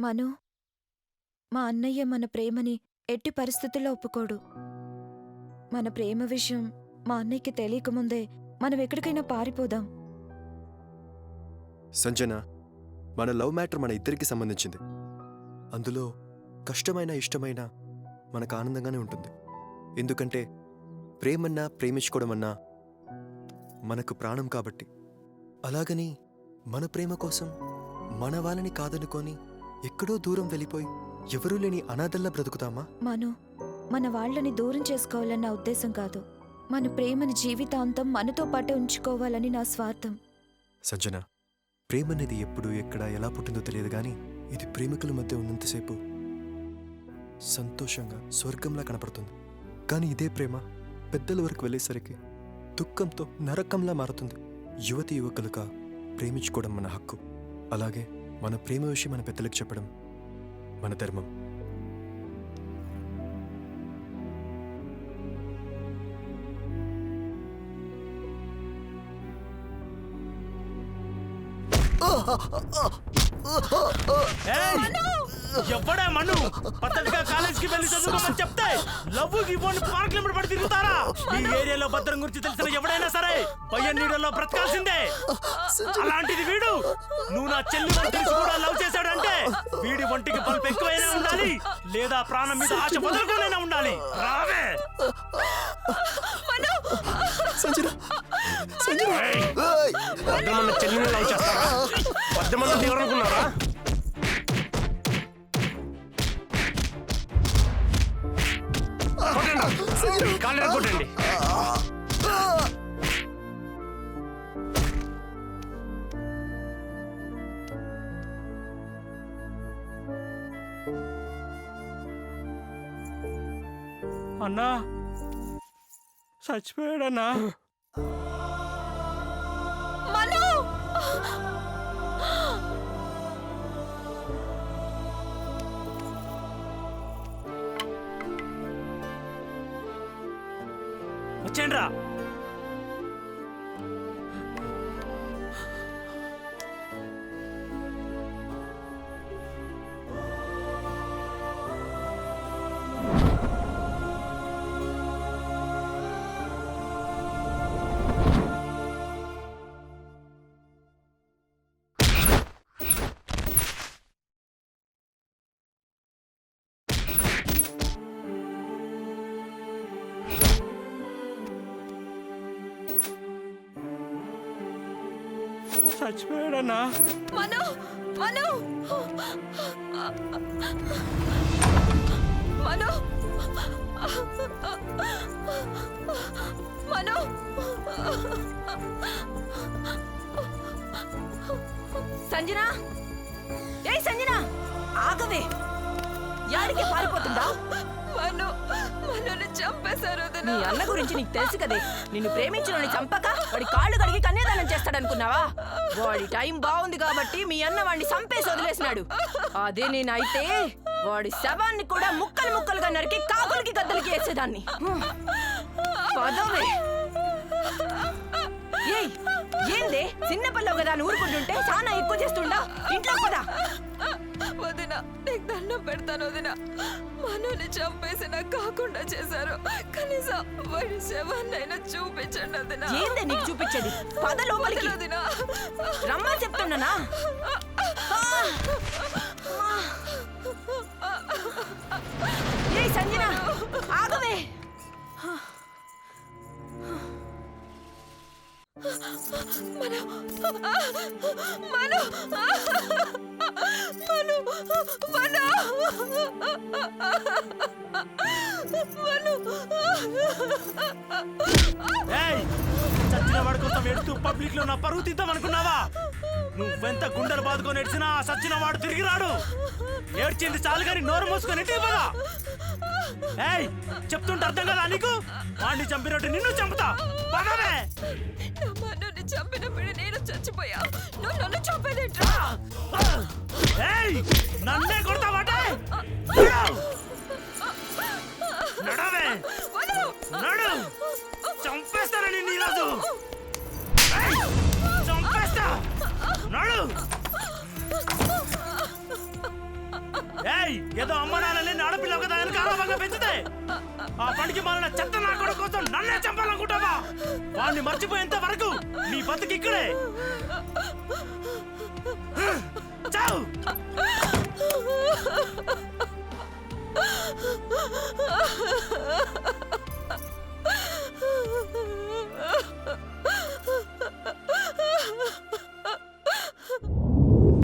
మను మా అన్నయ్య మన ప్రేమని ఎట్టి పరిస్థితుల్లో ఒప్పుకోడు. మన ప్రేమ విషయం మా అన్నయ్యకి తెలియకముందే మనం ఎక్కడికైనా పారిపోదాం. సంజన మన లవ్ మ్యాటర్ మన ఇద్దరికి సంబంధించింది. అందులో కష్టమైన ఇష్టమైన మనకు ఆనందంగానే ఉంటుంది. ఎందుకంటే ప్రేమన్నా ప్రేమించుకోవడం అన్నా మనకు ప్రాణం కాబట్టి. అలాగని మన ప్రేమ కోసం మన వాళ్ళని కాదనుకొని ఎక్కడో దూరం వెళ్ళిపోయి ఎవరూ లేని అనాథల్లా బ్రతుకుతామా? మను మన వాళ్ళని దూరం చేసుకోవాలన్న ఉద్దేశం కాదు. మన ప్రేమని జీవితాంతం మనతో పాటే ఉంచుకోవాలని నా స్వార్థం. సంజన ప్రేమ అనేది ఎప్పుడు ఎక్కడ ఎలా పుట్టిందో తెలియదు కానీ ఇది ప్రేమికుల మధ్య ఉన్నంతసేపు సంతోషంగా స్వర్గంలా కనపడుతుంది. కానీ ఇదే ప్రేమ పెద్దల వరకు వెళ్ళేసరికి దుఃఖంతో నరకంలా మారుతుంది. యువతి యువకులుగా ప్రేమించుకోవడం మన హక్కు. అలాగే మన ప్రేమ విషయం మన పెద్దలకు చెప్పడం మన ధర్మం. ఏయ్! ఎవడా మను? పద్ధతిగా కాలేజ్కి వెళ్ళి చదువుకోమని చెప్తే లవ్ గివ్వని పార్క్ లిమిట్ పడి తిరుగుతారా? ఈ ఏరియాలో భద్రం గురించి తెలిసిన ఎవడైనా సరే భయం నీడలో బ్రతకాల్సిందే. అలాంటిది వీడు. నువ్వు నా చెల్లి తెలిసి కూడా లవ్ చేశాడంటే వీడి ఒంటికి బల్బ్ ఎక్కువైనా ఉండాలి లేదా ప్రాణం మీద ఆశ వదులుకోనైనా ఉండాలి. రావే. సంజన చెల్లిని లవ్ చేస్తారా భద్రమన్న ఎవరనుకున్నారా కొట్టండి కాళ్ళు కొట్టండి అన్నా చచ్చిపోయాడన్నా. వచ్చేయండి రా. చచ్చిపోయాడన్నా? మను మను. మను. మను. సంజన? ఏ సంజన? ఆగవే. యాడికి పారిపోతుందా? మను మనల్ని చంపేశారు నీ అన్న గురించి నీకు తెలుసు కదే. నిన్ను ప్రేమించిన చంపక వాడి కాళ్ళు కడిగి కన్యాదానం చేస్తాడనుకున్నావా? వాడి టైం బాగుంది కాబట్టి మీ అన్న వాడిని చంపేసి వదిలేసినాడు. అదే నేనైతే వాడి శవాన్ని కూడా ముక్కలు ముక్కలుగా నరికి కాకులకి గద్దలకి వేసేదాన్ని. హ్మ్. పదవే. ఏయ్ ఏందే? చిన్న కదా అని ఊరుకుంటుంటే చాలా ఎక్కువ చేస్తుండా? ఇంట్లో పదా. నీకు దండం పెడతాను వదిన. మనుని చంపేసి నాకు కాకుండా చేశారు. కనీసం వాడి శవాన్నైనా చూపించండి వదిన. ఏందే నీకు చూపించేది? పద లోపలికి. వదిన రమ్మా చెప్తున్నానా? ఏ సంజన ఆగవే. మను మను. ఏయ్ చచ్చిన వాడి కోసం ఎడుతూ పబ్లిక్లో నా పరువు తీద్దాం అనుకున్నావా? నువ్వెంత గుండెలు బాదుకొని ఏడ్చినా ఆ సచ్చిన వాడు తిరిగి రాడు. ఏడ్చింది చాలు కానీ నోరు మూసుకొని ఇంటికి పదా. ఏయ్ చెప్తుంటే అర్థం కదా నీకు? వాడిని చంపినట్టు నిన్ను చంపుతా. పదవే. చంపినప్పుడు నేను చచ్చిపోయా. నువ్వు నన్ను చంపేదేంట్రా? ఏయ్ నన్నే కొడతావాటే? నడవే. చంపేస్తానని ఈరోజు? చంపేస్తా. నడు. ఏయ్ ఏదో అమ్మ నాన్నని ఆడపిల్ల ఒక దానికి ఆరామంగా పెంచితే ఆ పనికి మాలిన చెత్త నా కొడుకు కోసం నన్నే చంపాలనుకుంటావా? నన్ను మర్చిపోయేంత వరకు నీ బతుకి ఇక్కడే. చావు.